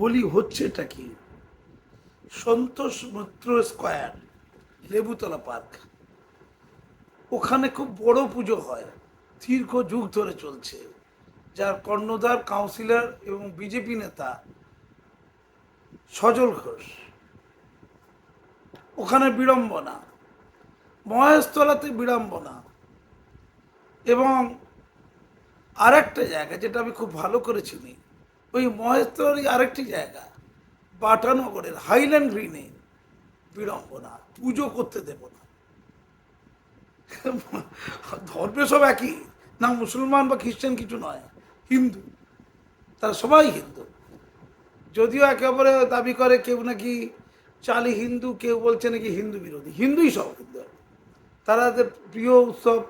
বলি হচ্ছে এটা কি? Santosh Mitra square, Lebutala park. ওখানে খুব বড় পুজো হয়, দীর্ঘ যুগ ধরে চলছে, যার কর্ণধার, কাউন্সিলর এবং বিজেপি নেতা সজল ঘোষ। ওখানে বিড়ম্বনা, মহেশতলাতে বিড়ম্বনা এবং আরেকটা জায়গা যেটা আমি খুব ভালো করে চিনি ওই মহেশতলারই আরেকটি জায়গা, বাটানগরের হাইল্যান্ড গ্রিনে বিড়ম্বনা পুজো করতে দেব না। ধর্মে সব একই, না মুসলমান বা খ্রিস্টান কিছু নয়, হিন্দু, তারা সবাই হিন্দু। যদিও একেবারে দাবি করে কেউ নাকি চালি হিন্দু, কেউ বলছে নাকি হিন্দু বিরোধী, হিন্দুই সব হিন্দু। তাদের প্রিয় উৎসব,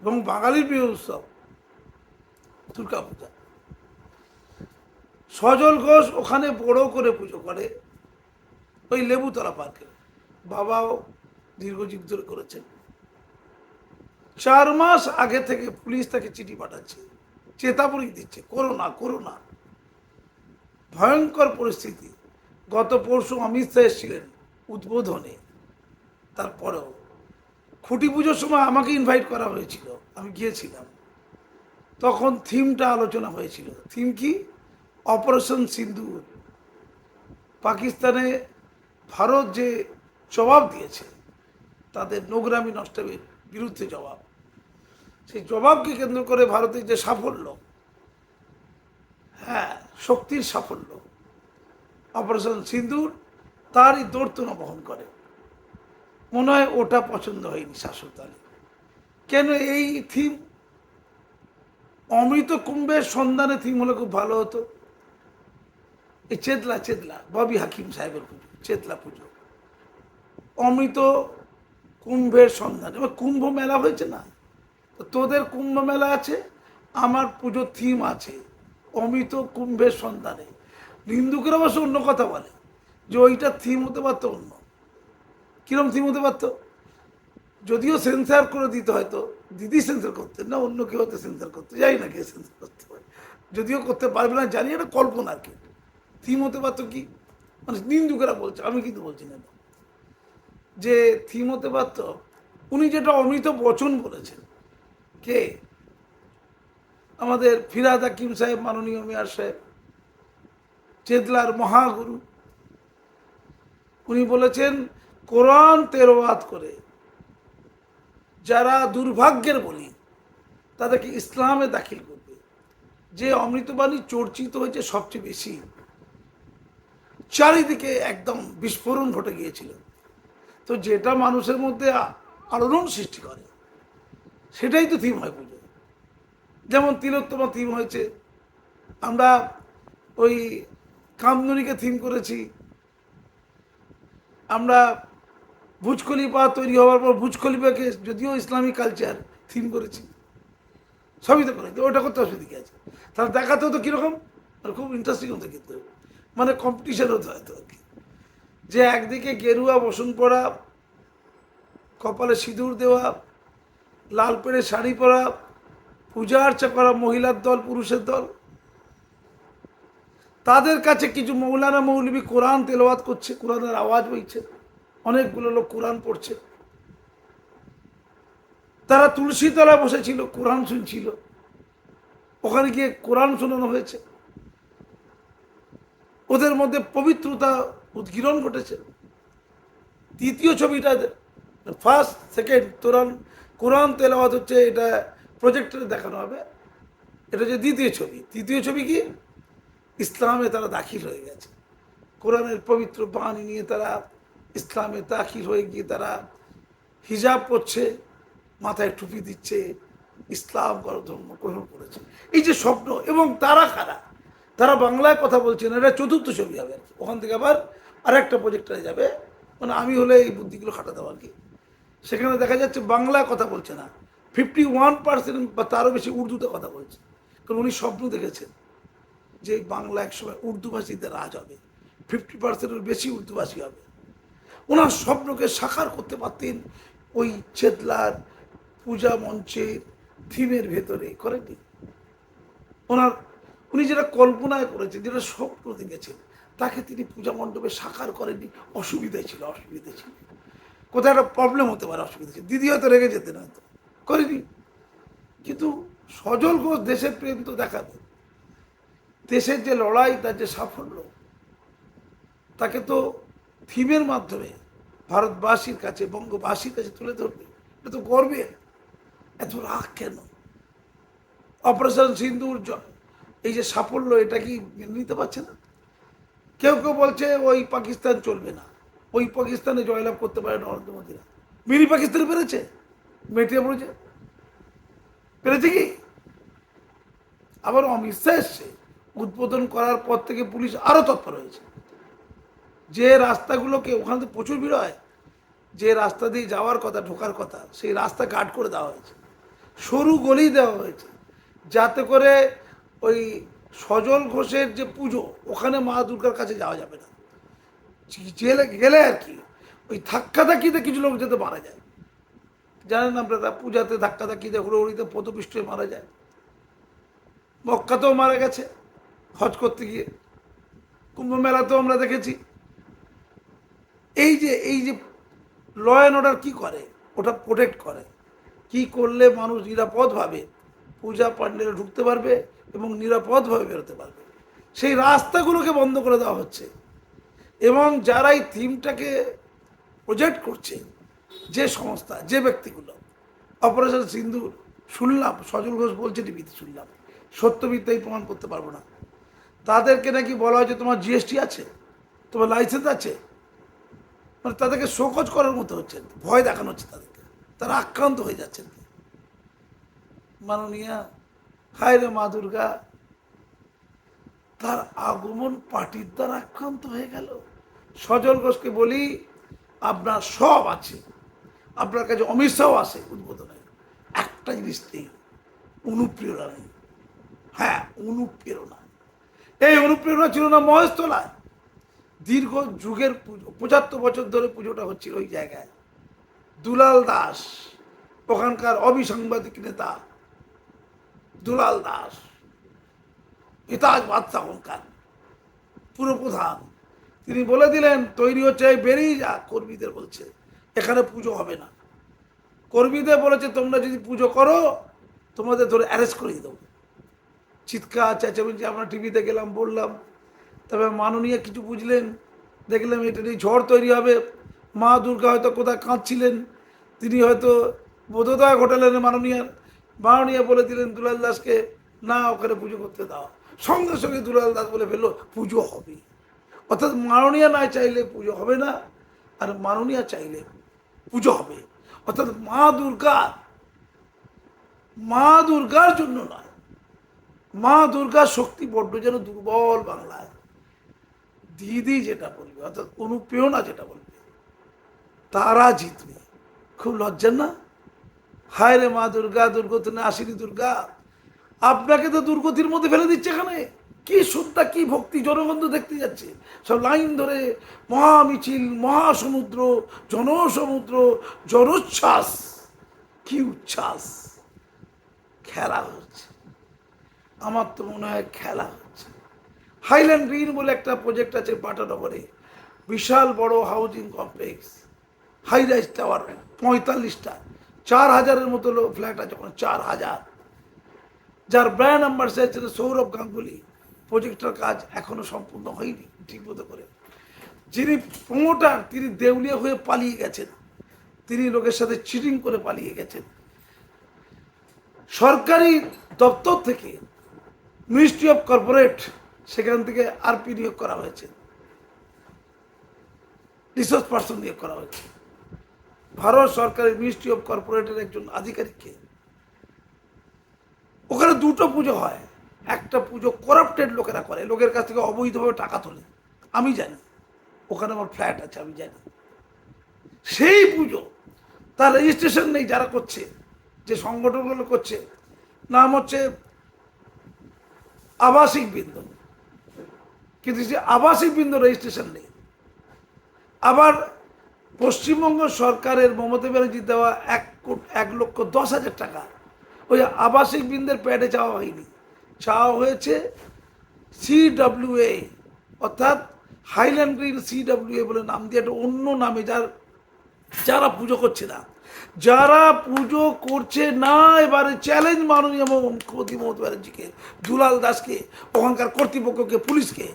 এবং বাঙালির প্রিয় উৎসব দুর্গা পূজা সজল ঘোষ ওখানে বড় করে পুজো করে। ওই লেবুতলা পার্কে। বাবাও দীর্ঘযুগ ধরে করেছেন। চার মাস আগে থেকে পুলিশ তাকে চিঠি পাঠাচ্ছে। চেতাবনী দিচ্ছে, করো না না। ভয়ঙ্কর পরিস্থিতি। গত পরশু অমিত শাহ এসেছিলেন উদ্বোধনে। তারপরেও খুঁটি পুজোর সময় আমাকে ইনভাইট করা হয়েছিল। আমি গিয়েছিলাম। তখন থিমটা আলোচনা হয়েছিল। থিম কি? অপারেশন সিন্দুর। পাকিস্তানে ভারত যে জবাব দিয়েছে, তাদের নোংরামি নষ্টের বিরুদ্ধে জবাব। সেই জবাবকে কেন্দ্র করে ভারতের যে সাফল্য হ্যাঁ শক্তির সাফল্য, অপারেশন সিন্দুর তারই দৌড়তনা বহন করে। মনে হয় ওটা পছন্দ হয়নি শাসক দলে। কেন এই থিম? অমৃত কুম্ভের সন্ধানে থিম হলে খুব ভালো হতো। এই চেতলা চেতলা, ববি হাকিম সাহেবের পুজো, চেতলা পুজো। অমৃত কুম্ভের সন্ধান। এবার কুম্ভ মেলা হয়েছে না? তোদের কুম্ভ মেলা আছে, আমার পুজোর থিম আছে, অমৃত কুম্ভের সন্ধানে। হিন্দুকের অবশ্য অন্য কথা বলে, যে ওইটা থিম হতে পারতো অন্য। কিরম থিম হতে পারতো? যদিও সেন্সার করে দিতে হয়তো দিদি সেন্সার করতেন না অন্য কেউ হয়তো সেন্সার করতে, জানি না কে সেন্সার করতে পারে। যদিও করতে পারবে না, জানি এটা কল্পনা কি থিম হতে পারতো কি মানে নিন্দুকেরা বলছে, আমি কিন্তু বলছি না। যে থিম হতে পারতো উনি যেটা অমৃত বচন বলেছেন, কে? আমাদের ফিরাদ হাকিম সাহেব, মাননীয় মেয়ার সাহেব চেতলার মহাগুরু, উনি বলেছেন, কোরআন তেরোয়াত করে যারা দুর্ভাগ্যের বলি, তাদেরকে ইসলামে দাখিল করবে। যে অমৃতবাণী চর্চিত হয়েছে সবচেয়ে বেশি চারিদিকে একদম বিস্ফোরণ ঘটে গিয়েছিল। তো যেটা মানুষের মধ্যে আলোড়ন সৃষ্টি করে, সেটাই তো থিম হয় পুজো যেমন তিলোত্তমা থিম হয়েছে, আমরা ওই কামদুনিকে থিম করেছি। আমরা ভুজ খলিফা তৈরি হওয়ার পর ভুজ খলিফাকে যদিও ইসলামিক কালচার থিম করেছি, সবই তো করেছি ওটা করতে অসুবিধা আছে। তাহলে দেখাতেও তো কীরকম? আর খুব ইন্টারেস্টিং হতো কিন্তু। মানে কম্পিটিশন হতো হয়তো যে একদিকে গেরুয়া বসন পরা, কপালে সিঁদুর দেওয়া, লাল পেড়ে শাড়ি পরা, পূজা আর্চা করা মহিলার দল, পুরুষের দল। তাদের কাছে কিছু মৌলানা মৌলবী কোরআন তেলাওয়াত করছে, কোরআনের আওয়াজ বইছে, অনেকগুলো লোক কোরআন পড়ছে। তারা তুলসী তলা বসেছিল, কোরআন শুনছিল। ওখানে গিয়ে কোরআন শোনানো হয়েছে। ওদের মধ্যে পবিত্রতা উদ্গীরণ ঘটেছে। তৃতীয় ছবিটা ফার্স্ট সেকেন্ড কোরআন কোরআন তেলাওয়াত হচ্ছে, এটা প্রজেক্টরে দেখানো হবে। এটা হচ্ছে দ্বিতীয় ছবি। তৃতীয় ছবি কি? ইসলামে তারা দাখিল হয়ে গেছে। কোরআনের পবিত্র বাণী নিয়ে তারা ইসলামে দাখিল হয়ে গিয়ে তারা হিজাব পরছে, মাথায় টুপি দিচ্ছে, ইসলাম ধর্ম গ্রহণ করেছে। এই যে স্বপ্ন, এবং তারা খারা তারা বাংলায় কথা বলছেন এটা চতুর্থ ছবি হবে আর কি। ওখান থেকে আবার আরেকটা প্রজেক্টরে যাবে। মানে আমি হলে এই বুদ্ধিগুলো খাটাতে আর কি। সেখানে দেখা যাচ্ছে বাংলায় কথা বলছে না। ফিফটি ওয়ান পার্সেন্ট বা তারও বেশি উর্দুতে কথা বলছে। কারণ উনি স্বপ্ন দেখেছেন যে বাংলা একসময় উর্দুভাষীদের রাজ হবে। ফিফটি পার্সেন্টের বেশি উর্দুভাষী হবে। ওনার স্বপ্নকে সাকার করতে পারতেন ওই চেতলার পূজা মঞ্চের থিমের ভেতরে করেননি ওনার উনি যেটা কল্পনায় করেছেন, যেটা স্বপ্ন দেখেছেন, তাকে তিনি পূজা মণ্ডপে সাকার করেননি, অসুবিধায় ছিল অসুবিধা ছিল। কোথাও একটা প্রবলেম হতে পারে অসুবিধা ছিল। দিদি হয়তো রেগে যেতেন হয়তো, করিনি। কিন্তু সজল ঘোষ দেশের প্রেম তো দেখাবে। দেশের যে লড়াই, তার যে সাফল্য, তাকে তো থিমের মাধ্যমে ভারতবাসীর কাছে, বঙ্গবাসীর কাছে তুলে ধরবে। এটা তো গর্বের। এত রাগ কেন? অপারেশন সিন্দুর জ- এই যে সাফল্য, এটা কি নিতে পারছে না? কেউ কেউ বলছে, ওই পাকিস্তান চলবে না। ওই পাকিস্তানে জয়লাভ করতে পারে নরেন্দ্র মোদীরা। মিনি পাকিস্তানে পেরেছে? মেটিয়ে পড়েছে পেরেছে কি? আবার অমিত শাহ এসছে। উদ্বোধন করার পর থেকে পুলিশ আরও তৎপর হয়েছে। যে রাস্তাগুলোকে, ওখানে তো প্রচুর ভিড় হয়। যে রাস্তা দিয়ে যাওয়ার কথা, ঢোকার কথা, সেই রাস্তা গার্ড করে দেওয়া হয়েছে। সরু গলি দেওয়া হয়েছে। যাতে করে ওই সজল ঘোষের যে পুজো, ওখানে মা দুর্গার কাছে যাওয়া যাবে না। জেলে গেলে আর কি? ওই ধাক্কা ধাক্কিতে কিছু লোক যেতে মারা যায়। জানেন আপনারা পূজাতে ধাক্কা ধাক্কিতে হুড়োহুড়িতে পদপিষ্ট হয়ে মারা যায়। মক্কাতেও মারা গেছে, হজ করতে গিয়ে। কুম্ভ মেলাতেও আমরা দেখেছি। এই যে এই যে ল অ্যান্ড অর্ডার কী করে? ওটা প্রোটেক্ট করে। কি করলে মানুষ নিরাপদভাবে পূজা প্যান্ডেলে ঢুকতে পারবে? এবং নিরাপদভাবে বেরোতে পারবে। সেই রাস্তাগুলোকে বন্ধ করে দেওয়া হচ্ছে। এবং যারা এই থিমটাকে প্রজেক্ট করছে, যে সংস্থা, যে ব্যক্তিগুলো, অপারেশন সিন্দুর শুনলাম, সজল ঘোষ বলছে, টিভিতে শুনলাম সত্য মিথ্যাই প্রমাণ করতে পারব না। তাদেরকে নাকি বলা হয়েছে, তোমার জিএসটি আছে, তোমার লাইসেন্স আছে মানে তাদেরকে শোকজ করার মতো হচ্ছে, ভয় দেখানো হচ্ছে তাদেরকে। তারা আক্রান্ত হয়ে যাচ্ছেন। মাননীয়া হায় রে মা দুর্গা। তার আগমন পার্টির দ্বারা আক্রান্ত হয়ে গেল। সজল ঘোষকে বলি, আপনার সব আছে। আপনার কাছে অমিত শাহ আছে উদ্বোধনে। একটা জিনিস নেই, অনুপ্রেরণা নেই। হ্যাঁ অনুপ্রেরণা। এই অনুপ্রেরণা ছিল না মহেশতলায়। দীর্ঘ যুগের পুজো, পঁচাত্তর বছর ধরে পুজোটা হচ্ছিল ওই জায়গায়। দুলাল দাস, ওখানকার অবিসাংবাদিক নেতা দুলাল দাস হিতাজ বাদশাহ ওখানকার পুরপ্রধান। তিনি বলে দিলেন, তৈরি হচ্ছে এই বেরিয়ে যা, কর্মীদের বলছে, এখানে পুজো হবে না। কর্মীদের বলেছে, তোমরা যদি পুজো করো, তোমাদের ধরে অ্যারেস্ট করিয়ে দেবো। চিৎকার, চেঁচামেচি, আমরা টিভিতে গেলাম, বললাম। তবে মাননীয় কিছু বুঝলেন, দেখলাম এটা নিয়ে ঝড় তৈরি হবে। মা দুর্গা হয়তো কোথায় কাঁদছিলেন, তিনি হয়তো বোধোদয় ঘটালেন মাননীয় মাননীয় বলে দিলেন দুলাল দাসকে, না, ওখানে পুজো করতে দাও। সঙ্গে সঙ্গে দুলাল দাস বলে ফেলল, পুজো হবে। অর্থাৎ মাননীয় না চাইলে পুজো হবে না, আর মাননীয় চাইলে পুজো হবে। অর্থাৎ মা দুর্গা, মা দুর্গার জন্য নয়, মা দুর্গার শক্তি বড্ড যেন দুর্বল বাংলায়। দিদি যেটা বলবে, অর্থাৎ অনুপ্রেরণা যেটা বলবে, তারা জিতবে। খুব লজ্জার না? হায় রে মা দুর্গা দুর্গতি না আসিনি দুর্গা। আপনাকে তো দুর্গতির মধ্যে ফেলে দিচ্ছে এখানে। কি শ্রদ্ধা কি ভক্তি জনগণ দেখতে যাচ্ছে। সব লাইন ধরে মহা মিছিল মহাসমুদ্র, জনসমুদ্র জনোচ্ছ্বাস কি উচ্ছ্বাস। খেলা হচ্ছে। আমার তো মনে হয় খেলা হচ্ছে। হাইল্যান্ড গ্রিন বলে একটা প্রজেক্ট আছে পাটানগরে। বিশাল বড় housing complex high rise tower পঁয়তাল্লিশটা। চার হাজারের মতো লোক ফ্ল্যাট আছে ওখানে, চার হাজার। যার ব্র্যান্ড অ্যাম্বাসেডার ছিল সৌরভ গাঙ্গুলি। প্রজেক্টটার কাজ এখনও সম্পূর্ণ হয়নি, ঠিক মতো করে। যিনি প্রমোটার তিনি দেউলিয়া হয়ে পালিয়ে গেছেন। তিনি লোকের সাথে চিটিং করে পালিয়ে গেছেন। সরকারি দপ্তর থেকে মিনিস্ট্রি অফ কর্পোরেট সেখান থেকে আরপি নিয়োগ করা হয়েছে। রিসোর্স পার্সন নিয়োগ করা হয়েছে। ভারত সরকারের মিনিস্ট্রি অফ কর্পোরেটের একজন আধিকারিককে। ওখানে দুটো পুজো হয়। একটা পুজো করাপ্টেড লোকেরা করে, লোকের কাছ থেকে অবৈধভাবে টাকা তোলে। আমি জানি। ওখানে আমার ফ্ল্যাট আছে, আমি জানি। সেই পুজো, তার রেজিস্ট্রেশন নেই যারা করছে, যে সংগঠনগুলো করছে। নাম হচ্ছে আবাসিক বৃন্দ। কিন্তু সে আবাসিক বৃন্দ রেজিস্ট্রেশন নেই। আবার পশ্চিমবঙ্গ সরকারের মমতা ব্যানার্জি দেওয়া এক এক লক্ষ দশ হাজার টাকা। ওই আবাসিক বৃন্দের প্যাডে চাওয়া হয়নি। চাওয়া হয়েছে সিডব্লিউএ অর্থাৎ হাইল্যান্ড গ্রিন সিডব্লিউএ বলে নাম দিয়ে একটা অন্য নামে যার, যারা পুজো করছে না। যারা পুজো করছে না, এবারে চ্যালেঞ্জ মাননীয় মুখ্যমন্ত্রী মমতা ব্যানার্জিকে, দুলাল দাসকে, ওখানকার কর্তৃপক্ষকে, পুলিশকে।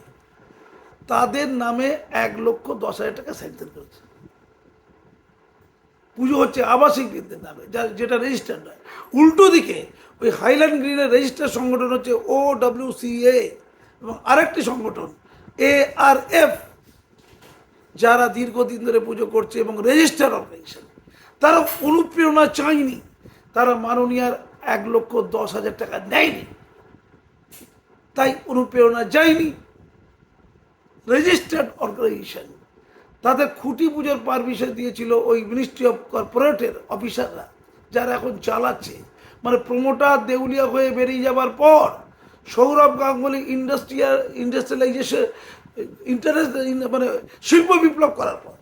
তাদের নামে এক লক্ষ দশ হাজার টাকা স্যাংশন করেছে। পুজো হচ্ছে আবাসিক আবাসিকদের নামে, যা যেটা রেজিস্টার নয়। উল্টো দিকে ওই হাইল্যান্ড গ্রিনের রেজিস্টার সংগঠন হচ্ছে ও ডব্লিউ সি এ এবং আরেকটি সংগঠন এ আর এফ যারা দীর্ঘদিন ধরে পুজো করছে এবং রেজিস্টার অর্গানাইজেশন তারা অনুপ্রেরণা চায়নি তারা মাননীয়ার এক লক্ষ দশ হাজার টাকা নেয়নি। তাই অনুপ্রেরণা যায়নি। রেজিস্টার্ড অর্গানাইজেশন তাদের খুঁটি পুজোর পারমিশন দিয়েছিল ওই মিনিস্ট্রি অফ কর্পোরেটের অফিসাররা যারা এখন চালাচ্ছে। মানে প্রমোটার দেউলিয়া হয়ে বেরিয়ে যাবার পর Sourav Ganguly industrial industrialisation interest মানে শিল্প বিপ্লব করার পর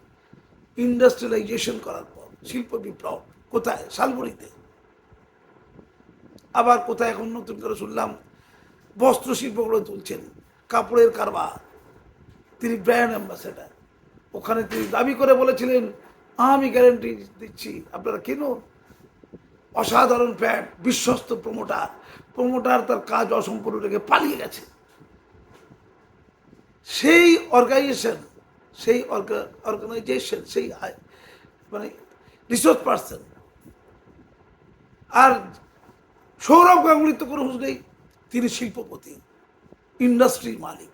ইন্ডাস্ট্রিয়ালাইজেশন করার পর, শিল্প বিপ্লব কোথায়? শালবনিতে আবার কোথায় এখন নতুন করে শুনলাম বস্ত্র শিল্পগুলো তুলছেন, কাপড়ের কারবার। তিনি ব্র্যান্ড অ্যাম্বাসেডার ওখানে তিনি দাবি করে বলেছিলেন, আমি গ্যারেন্টি দিচ্ছি। আপনারা কিনুন অসাধারণ প্যান্ট বিশ্বস্ত প্রমোটার প্রমোটার তার কাজ অসম্পূর্ণ রেখে পালিয়ে গেছে। সেই অর্গানাইজেশন সেই অর্গানাইজেশন সেই মানে রিসোর্স পার্সন আর সৌরভ গাঙ্গুলির তো কোনো নেই। তিনি শিল্পপতি ইন্ডাস্ট্রির মালিক।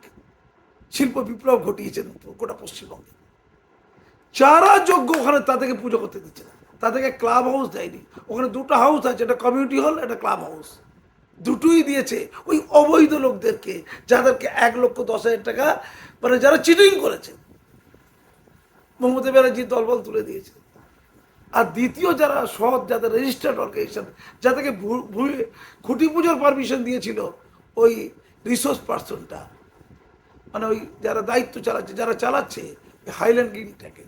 শিল্প বিপ্লব ঘটিয়েছেন গোটা পশ্চিমবঙ্গে। যারা যোগ্য, ওখানে তাদেরকে পুজো করতে দিচ্ছে না। তাদেরকে ক্লাব হাউস দেয়নি। ওখানে দুটো হাউস আছে, একটা কমিউনিটি হল একটা ক্লাব হাউস দুটোই দিয়েছে ওই অবৈধ লোকদেরকে, যাদেরকে এক লক্ষ দশ হাজার টাকা মানে যারা চিটিং করেছে। মমতা ব্যানার্জির দলবল তুলে দিয়েছে। আর দ্বিতীয় যারা সৎ, যাদের রেজিস্টার্ড অর্গানাইজেশন যাদেরকে খুঁটি পুজোর পারমিশন দিয়েছিল ওই রিসোর্স পার্সনটা মানে ওই যারা দায়িত্ব চালাচ্ছে, যারা চালাচ্ছে হাইল্যান্ড গ্রিনটাকে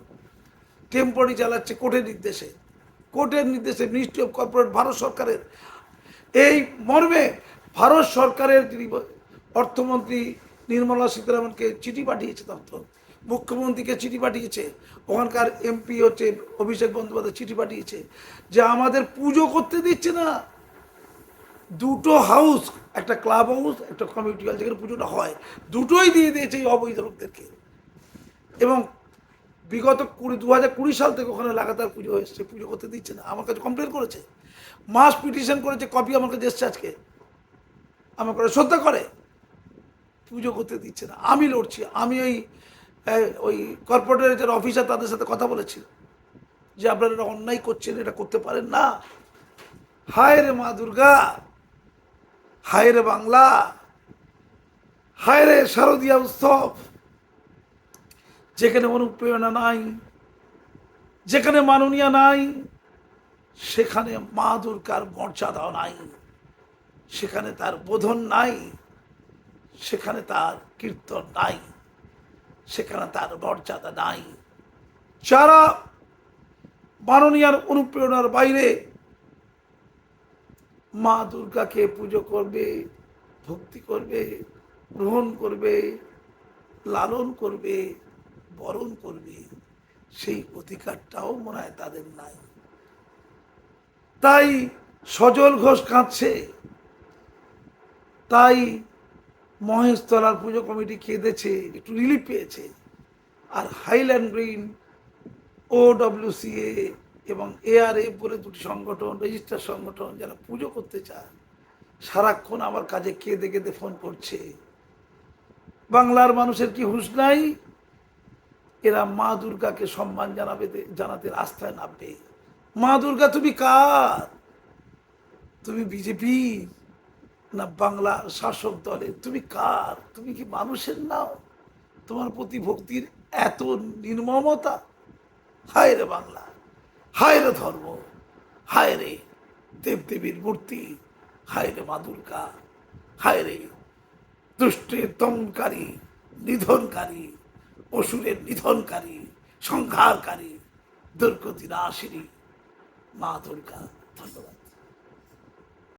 টেম্পোরারি চালাচ্ছে কোর্টের নির্দেশে। কোর্টের নির্দেশে মিনিস্ট্রি অফ কর্পোরেট ভারত সরকারের। এই মর্মে ভারত সরকারের যিনি অর্থমন্ত্রী নির্মলা সীতারামনকে চিঠি পাঠিয়েছে দপ্তর মুখ্যমন্ত্রীকে চিঠি পাঠিয়েছে, ওখানকার এমপি হচ্ছে অভিষেক বন্দ্যোপাধ্যায় চিঠি পাঠিয়েছে যে আমাদের পুজো করতে দিচ্ছে না। দুটো হাউস একটা ক্লাব হাউস একটা কমিউনিটি হল যেখানে পুজোটা হয়, দুটোই দিয়ে দিয়েছে এই অবৈধ লোকদেরকে। এবং বিগত কুড়ি দু হাজার কুড়ি সাল থেকে ওখানে লাগাতার পুজো এসছে, পুজো করতে দিচ্ছে না, আমার কাছে কমপ্লেন করেছে। মাস পিটিশন করেছে কপি আমার কাছে এসছে আজকে। আমার কাছে শ্রদ্ধা করে। পুজো করতে দিচ্ছে না। আমি লড়ছি, আমি ওই ওই কর্পোরেটের অফিসার তাদের সাথে কথা বলেছি। যে আপনারা এটা অন্যায় করছেন, এটা করতে পারেন না। হায় রে মা দুর্গা, হায় রে বাংলা, হায় রে শারদীয়া উৎসব। যেখানে অনুপ্রেরণা নাই, যেখানে মাননীয় নাই, সেখানে মা দুর্গার মর্যাদাও নাই, সেখানে তার বোধন নাই, সেখানে তার কীর্তন নাই, সেখানে তার মর্যাদা নাই। যারা মাননীয়ার অনুপ্রেরণার বাইরে মা দুর্গাকে পুজো করবে, ভক্তি করবে, গ্রহণ করবে, লালন করবে বরণ করবে, সেই অধিকারটাও মনে হয় তাদের নাই। তাই সজল ঘোষ কাঁদছে। তাই মহেশতলার পুজো কমিটি কেঁদেছে, একটু রিলিফ পেয়েছে। আর হাইল্যান্ড গ্রিন ও ডব্লিউসিএ এবং এআরএফ বলে দুটি সংগঠন রেজিস্টার সংগঠন যারা পুজো করতে চায়, সারাক্ষণ আমার কাজে কেঁদে কেঁদে ফোন করছে। বাংলার মানুষের কি হুঁশ নাই? এরা মা দুর্গাকে সম্মান জানাবে, জানাতে রাস্তায় নামবে। মা দুর্গা, তুমি কার? তুমি বিজেপি? না বাংলা শাসক দলের? তুমি কার? তুমি কি মানুষের নাও তোমার প্রতি ভক্তির এত নির্মমতা? হায় রে বাংলা, হায় রে ধর্ম, হায় রে দেবদেবীর মূর্তি, হায় রে মা দুর্গা, হায় রে দুষ্টের দমনকারী নিধনকারী অসুরের নিধনকারী সংহারকারী দুর্গতি আসেনি মা দুর্গা ধন্যবাদ।